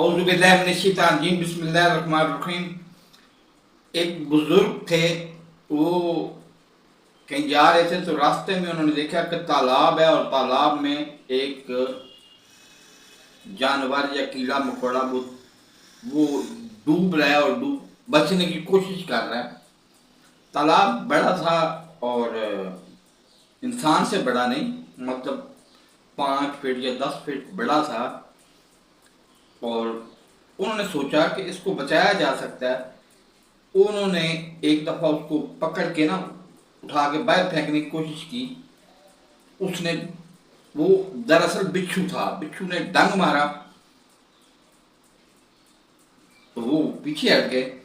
औजुबिल्लाशैतानजीम बिस्मिल्लाहिर्रहमानिर्रहीम एक बुज़ुर्ग थे वो कहीं जा रहे थे तो रास्ते में उन्होंने देखा कि तालाब है और तालाब में एक जानवर या कीड़ा मकोड़ा वो वो डूब रहा है और डूब बचने की कोशिश कर रहा है तालाब बड़ा था और इंसान से बड़ा नहीं मतलब पाँच फीट या दस फीट बड़ा था और उन्होंने सोचा कि इसको बचाया जा सकता है। उन्होंने एक दफ़ा उसको पकड़ के ना उठा के बाहर फेंकने की कोशिश की। उसने वो दरअसल बिच्छू था, बिच्छू ने डंग मारा। तो वो पीछे हट गए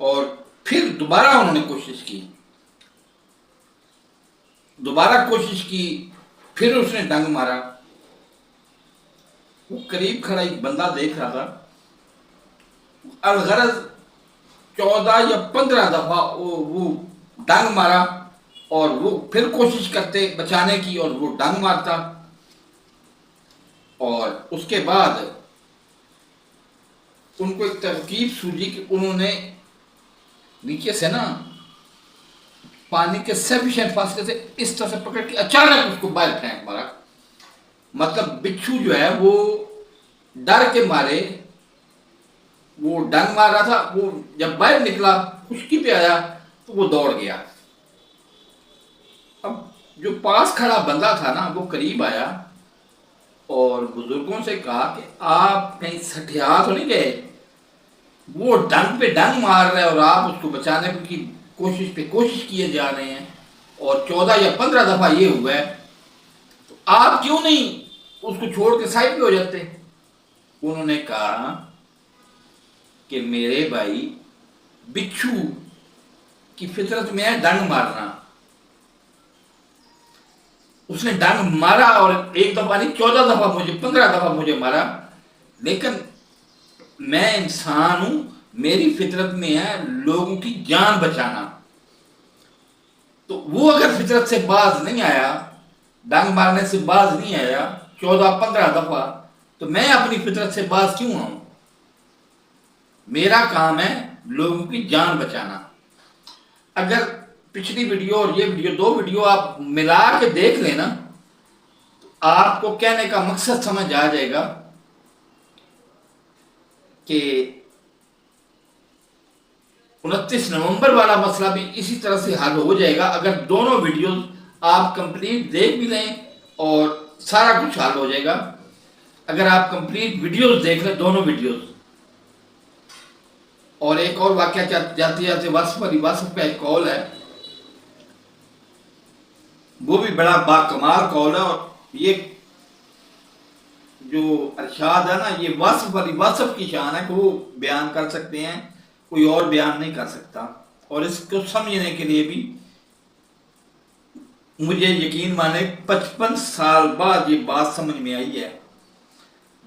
और फिर दोबारा उन्होंने कोशिश की। दोबारा कोशिश की, फिर उसने डंग मारा। वो करीब खड़ा एक बंदा देख रहा था। अलगरज चौदह या पंद्रह दफ़ा वो वो डंग मारा और वो फिर कोशिश करते बचाने की और वो डंग मारता। और उसके बाद उनको एक तरकीब सूझी कि उन्होंने नीचे से ना पानी के सफिशियंट फासले से इस तरह से पकड़ के अचानक उसको बाहर फेंक मारा। मतलब बिच्छू जो है वो डर के मारे, वो डंग मार रहा था, वो जब बाहर निकला, खुशकी पे आया तो वो दौड़ गया। अब जो पास खड़ा बंदा था ना, वो करीब आया और बुज़ुर्गों से कहा कि आप कहीं सठिया तो नहीं गए? वो डंग पे डंग मार रहे हैं और आप उसको बचाने की कोशिश पे कोशिश किए जा रहे हैं। और चौदह या पंद्रह दफ़ा ये हुआ है तो आप क्यों नहीं उसको छोड़ के साइड पे हो जाते उन्होंने कहा कि मेरे भाई बिच्छू की फितरत में है डंग मारना। उसने डंग मारा और एक दफ़ा नहीं, चौदह दफ़ा मुझे, पंद्रह दफ़ा मुझे मारा। लेकिन मैं इंसान हूँ, मेरी फितरत में है लोगों की जान बचाना। तो वो अगर फितरत से बाज नहीं आया डंग मारने से बाज नहीं आया चौदह, पंद्रह दफ़ा तो मैं अपनी फितरत से बाज क्यों आऊँ? मेरा काम है लोगों की जान बचाना। अगर पिछली वीडियो और ये वीडियो, दो वीडियो आप मिला के देख लेना तो आपको कहने का मकसद समझ आ जाएगा कि उनतीस नवंबर वाला मसला भी इसी तरह से हल हो जाएगा। अगर दोनों वीडियोस आप कंप्लीट देख भी लें और सारा कुछ हल हो जाएगा। अगर आप कंप्लीट वीडियोस देख लें दोनों वीडियोस और एक और वाक्य जाते जाते वसफ अली वसफ का एक कॉल है। वो भी बड़ा बाकमाल कॉल है और ये जो अरशाद है ना, ये वसफ अली वसफ की शान है कि वो बयान कर सकते हैं, कोई और बयान नहीं कर सकता। और इसको समझने के लिए भी मुझे यकीन माने पचपन साल बाद ये बात समझ में आई है।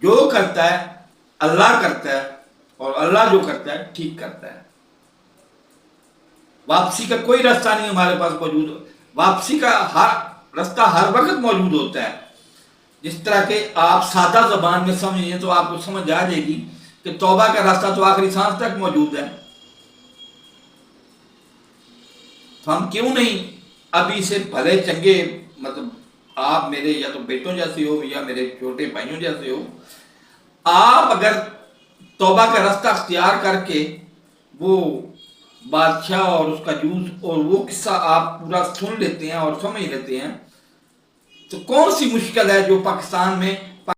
जो करता है, अल्लाह करता है और अल्लाह जो करता है, ठीक करता है। वापसी का कोई रास्ता नहीं हमारे पास मौजूद। वापसी का हर, रास्ता हर वक्त मौजूद होता है। जिस तरह के आप सादा जबान में समझिए तो आपको समझ आ जाएगी कि तौबा का रास्ता तो आखिरी सांस तक मौजूद है। तो हम क्यों नहीं अभी से भले चंगे मतलब आप मेरे या तो बेटों जैसे हो या मेरे छोटे भाइयों जैसे हो, आप अगर तोबा का रास्ता अख्तियार करके वो बादशाह और उसका जूस और वो किस्सा आप पूरा सुन लेते हैं और समझ लेते हैं तो कौन सी मुश्किल है जो पाकिस्तान में